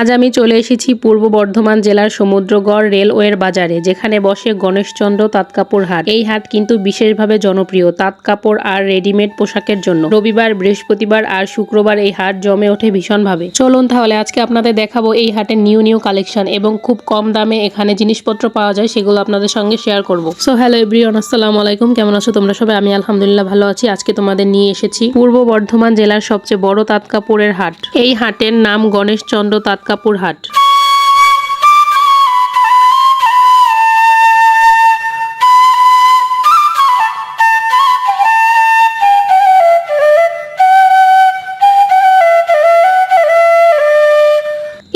আজ আমি চলে এসেছি পূর্ব বর্ধমান জেলার সমুদ্রগড় রেলওয়ের বাজারে, যেখানে বসে গণেশচন্দ্র তাঁতকাপড় হাট। এই হাট কিন্তু বিশেষভাবে জনপ্রিয়, তাঁত কাপড় আর রেডিমেড পোশাকের জন্য। রবিবার, বৃহস্পতিবার আর শুক্রবার এই হাট জমে ওঠে ভীষণভাবে। চলুন তাহলে আজকে আপনাদের দেখাবো এই হাটের নিউ নিউ কালেকশন এবং খুব কম দামে এখানে জিনিসপত্র পাওয়া যায়, সেগুলো আপনাদের সঙ্গে শেয়ার করব। সো হ্যালো এভরিওয়ান আসসালামু আলাইকুম, কেমন আছো তোমরা সবাই? আমি আলহামদুলিল্লাহ ভালো আছি। আজকে তোমাদের নিয়ে এসেছি পূর্ব বর্ধমান জেলার সবচেয়ে বড় তাঁত কাপড়ের হাট। এই হাটের নাম গণেশচন্দ্র তাঁত কাপড় হাট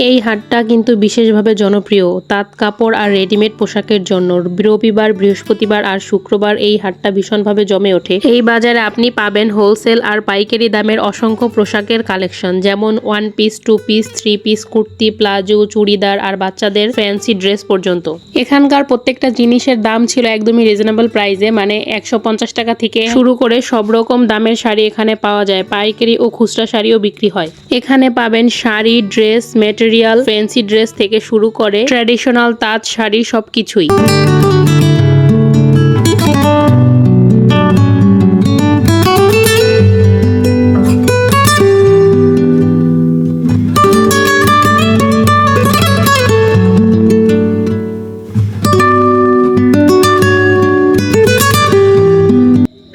এই হাটটা কিন্তু বিশেষভাবে জনপ্রিয়। তাঁত, কাপড় আর রেডিমেড পোশাকের জন্য। রবিবার, বৃহস্পতিবার আর শুক্রবার এই হাটটা ভীষণভাবে জমে ওঠে। এই বাজারে আপনি পাবেন হোলসেল আর পাইকারি দামের অসংখ্য পোশাকের কালেকশন, যেমন one piece, two piece, three piece, kurti, palazzo, churidar আর বাচ্চাদের ফ্যান্সি ড্রেস পর্যন্ত। এখানকার প্রত্যেকটা জিনিসের দাম ছিল একদমই রিজনেবল প্রাইসে মানে একশো পঞ্চাশ টাকা থেকে শুরু করে সব রকম দামের শাড়ি এখানে পাওয়া যায়। পাইকারি ও খুচরা শাড়িও বিক্রি হয়। এখানে পাবেন sari, dress, material fancy dress থেকে শুরু করে ট্র্যাডিশনাল তাঁত শাড়ি সবকিছুই।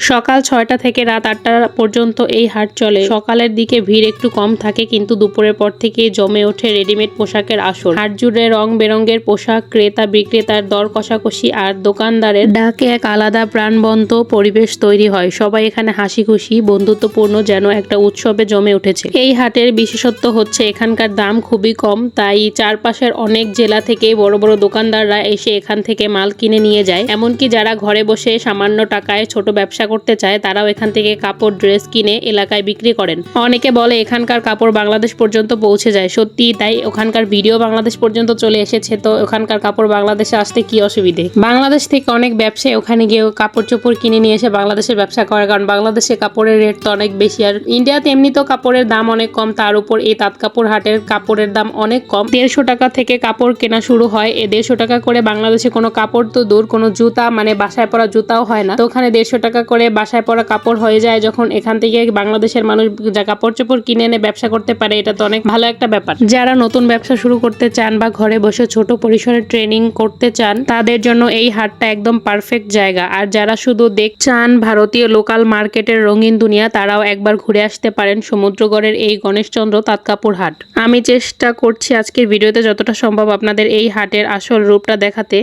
সকাল ছয়টা থেকে রাত আটটা পর্যন্ত এই হাট চলে। সকালের দিকে ভিড় একটু কম থাকে, কিন্তু দুপুরের পর থেকে জমে ওঠে রেডিমেড পোশাকের আসর। হাট জুড়ে রং বেরঙের পোশাক, ক্রেতা বিক্রেতার দর কষাকষি আর দোকানদারের ডাকে এক আলাদা প্রাণবন্ত পরিবেশ তৈরি হয়। সবাই এখানে হাসি খুশি বন্ধুত্বপূর্ণ যেন একটা উৎসবে জমে উঠেছে। এই হাটের বিশেষত্ব হচ্ছে এখানকার দাম খুবই কম, তাই চারপাশের অনেক জেলা থেকে বড় বড় দোকানদাররা এসে এখান থেকে মাল কিনে নিয়ে যায়। এমনকি যারা ঘরে বসে সামান্য টাকায় ছোট ব্যবসা করতে চায়, তারাও এখান থেকে কাপড়, ড্রেস কিনে এলাকায় বিক্রি করেন। অনেকে বলে, এখানকার কাপড় বাংলাদেশ পর্যন্ত পৌঁছে যায়। সত্যি তাই ওখানকার ভিডিও বাংলাদেশ পর্যন্ত চলে এসেছে, তো ওখানকার কাপড় বাংলাদেশে আসতে কি অসুবিধে? বাংলাদেশ থেকে অনেক ব্যবসায়ী ওখানে গিয়ে কাপড় চোপড় কিনে নিয়ে এসে বাংলাদেশের ব্যবসা করে, কারণ বাংলাদেশে কাপড়ের রেট তো অনেক বেশি। আর ইন্ডিয়াতে এমনি তো কাপড়ের দাম অনেক কম, তার উপর এই তাঁত কাপড় হাটের কাপড়ের দাম অনেক কম। দেড়শো টাকা থেকে কাপড় কেনা শুরু হয়, এ দেড়শো টাকা করে বাংলাদেশে কোনো কাপড় তো দূর, কোনো জুতা মানে বাসায় পরা জুতাও হয় না। তো ওখানে দেড়শো টাকা করে বাসায় পরা কাপড় হয়ে যায় যখন এখান থেকে বাংলাদেশের মানুষ যা কাপড় চোপড় কিনে এনে ব্যবসা করতে পারে, এটা তো অনেক ভালো একটা ব্যাপার। যারা নতুন ব্যবসা শুরু করতে চান বা ঘরে বসে ছোট পরিসরে ট্রেনিং করতে চান, তাদের জন্য এই হাটটা একদম পারফেক্ট জায়গা। আর যারা শুধু দেখ চান ভারতীয় লোকাল মার্কেটের রঙিন দুনিয়া, তারাও একবার ঘুরে আসতে পারেন সমুদ্রগড়ের এই গণেশচন্দ্র তাঁতকাপুর হাট। আমি চেষ্টা করছি আজকের ভিডিওতে যতটা সম্ভব আপনাদের এই হাটের আসল রূপটা দেখাতে।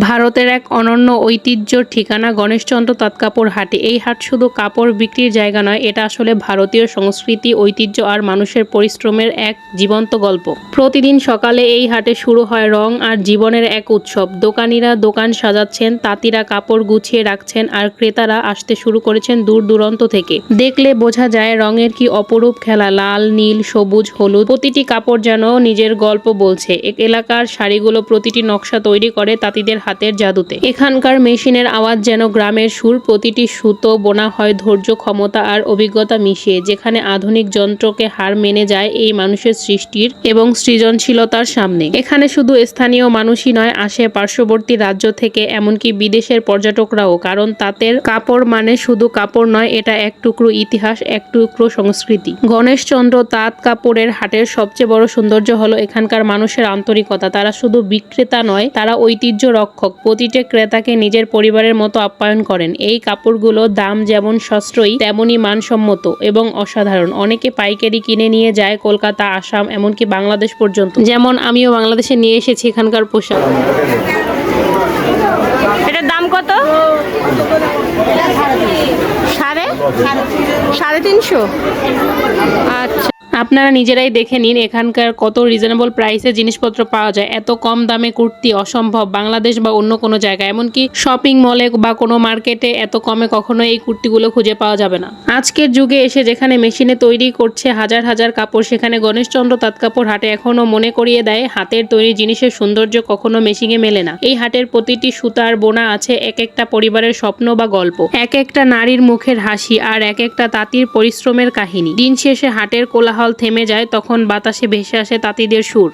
ভারতের এক অনন্য ঐতিহ্যর ঠিকানা গণেশচন্দ্র তাঁতকাপড় হাটে। এই হাট শুধু কাপড় বিক্রির জায়গা নয়, এটা আসলে ভারতীয় সংস্কৃতি, ঐতিহ্য আর মানুষের পরিশ্রমের এক জীবন্ত গল্প। প্রতিদিন সকালে এই হাটে শুরু হয় রং আর জীবনের এক উৎসব। দোকানিরা দোকান সাজাচ্ছেন, তাঁতিরা কাপড় গুছিয়ে রাখছেন আর ক্রেতারা আসতে শুরু করেছেন দূর দূরান্ত থেকে। দেখলে বোঝা যায় রঙের কি অপরূপ খেলা, লাল, নীল, সবুজ, হলুদ। প্রতিটি কাপড় যেন নিজের গল্প বলছে। এলাকার শাড়িগুলো প্রতিটি নকশা তৈরি করে তাঁতিদের হাতের জাদুতে। এখানকার মেশিনের আওয়াজ যেন গ্রামের সুর, প্রতিটি সুতো, বোনা হয়, ধৈর্য, ক্ষমতা আর অভিজ্ঞতা মিশিয়ে, যেখানে আধুনিক যন্ত্রকে হার মেনে যায় এই মানুষের সৃষ্টির এবং সৃজনশীলতার সামনে। এখানে শুধু স্থানীয় মানুষই নয়, আসে পার্শ্ববর্তী রাজ্য থেকে, এমনকি বিদেশের পর্যটকরাও, কারণ তাঁতের কাপড় মানে শুধু কাপড় নয়, এটা এক টুকরো ইতিহাস, এক টুকরো সংস্কৃতি। গণেশচন্দ্র তাঁত কাপড়ের হাটের সবচেয়ে বড় সৌন্দর্য হলো এখানকার মানুষের আন্তরিকতা। তারা শুধু বিক্রেতা নয়, তারা ঐতিহ্য রক্ষা রক্ষক প্রতিটা ক্রেতাকে নিজের পরিবারের মতো আপ্যায়ন করেন। এই কাপড়গুলো দাম যেমন সাশ্রয়ী, তেমনই মানসম্মত এবং অসাধারণ। অনেকে পাইকারি কিনে নিয়ে যায় কলকাতা, আসাম, এমনকি বাংলাদেশ পর্যন্ত। যেমন আমিও বাংলাদেশে নিয়ে এসেছি এখানকার পোশাক। এটার দাম কত? সাড়ে? সাড়ে তিনশো? আচ্ছা। আপনারা নিজেরাই দেখে নিন এখানকার কত রিজনেবল প্রাইসে জিনিসপত্র পাওয়া যায়। এত কম দামে কুর্তি অসম্ভব। বাংলাদেশ বা অন্য কোনো জায়গায়, এমনকি শপিং মলে বা কোনো মার্কেটে এত কমে কখনো এই কুর্তিগুলো খুঁজে পাওয়া যাবে না। আজকের যুগে এসে যেখানে মেশিনে তৈরি করছে হাজার হাজার কাপড়, সেখানে গণেশচন্দ্র তাঁত কাপড় হাটে এখনও মনে করিয়ে দেয়, হাতের তৈরি জিনিসের সৌন্দর্য কখনো মেশিনে মেলে না। এই হাটের প্রতিটি সুতার বোনা আছে এক একটা পরিবারের স্বপ্ন বা গল্প। এক একটা নারীর মুখের হাসি আর এক একটা তাঁতির পরিশ্রমের কাহিনী। দিন শেষে হাটের কোলাহল থেমে যায় তখন বাতাসে ভেসে আসে তাঁতিদের সুর।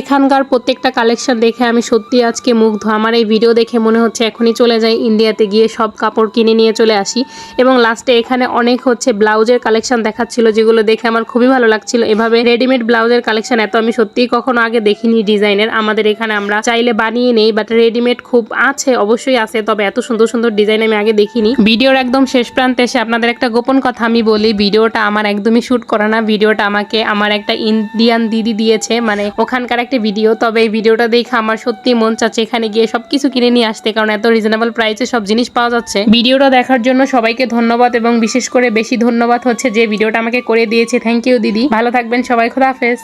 এখানকার প্রত্যেকটা কালেকশন দেখে আমি সত্যি আজকে মুগ্ধ। আমার এই ভিডিও দেখে মনে হচ্ছে এখনই চলে যাই ইন্ডিয়াতে গিয়ে সব কাপড় কিনে নিয়ে চলে আসি। এবং লাস্টে এখানে অনেক হচ্ছে ব্লাউজের কালেকশন দেখাচ্ছিল, যেগুলো দেখে আমার খুবই ভালো লাগছিল। এভাবে রেডিমেড ব্লাউজের কালেকশন এত আমি সত্যিই কখনো আগে দেখিনি ডিজাইনের আমাদের এখানে আমরা চাইলে বানিয়ে নেই বাট রেডিমেড খুব আছে, অবশ্যই আছে। তবে এত সুন্দর সুন্দর ডিজাইন আমি আগে দেখিনি। ভিডিওর একদম শেষ প্রান্তে এসে আপনাদের একটা গোপন কথা আমি বলি, ভিডিওটা আমার একদমই শ্যুট করা না। ভিডিওটা আমাকে, আমার একটা ইন্ডিয়ান দিদি দিয়েছে মানে ওখানকার একটা ভিডিও তবে এই ভিডিওটা দেখে আমার সত্যি মন চাচ্ছে এখানে গিয়ে সবকিছু কিনে নিয়ে আসতে, কারণ এত রিজনেবল প্রাইসে সব জিনিস পাওয়া যাচ্ছে। ভিডিওটা দেখার জন্য সবাইকে ধন্যবাদ এবং বিশেষ করে বেশি ধন্যবাদ হচ্ছে যে ভিডিওটা আমাকে করে দিয়েছে। থ্যাংক ইউ দিদি। ভালো থাকবেন সবাই, খোদা হাফেজ।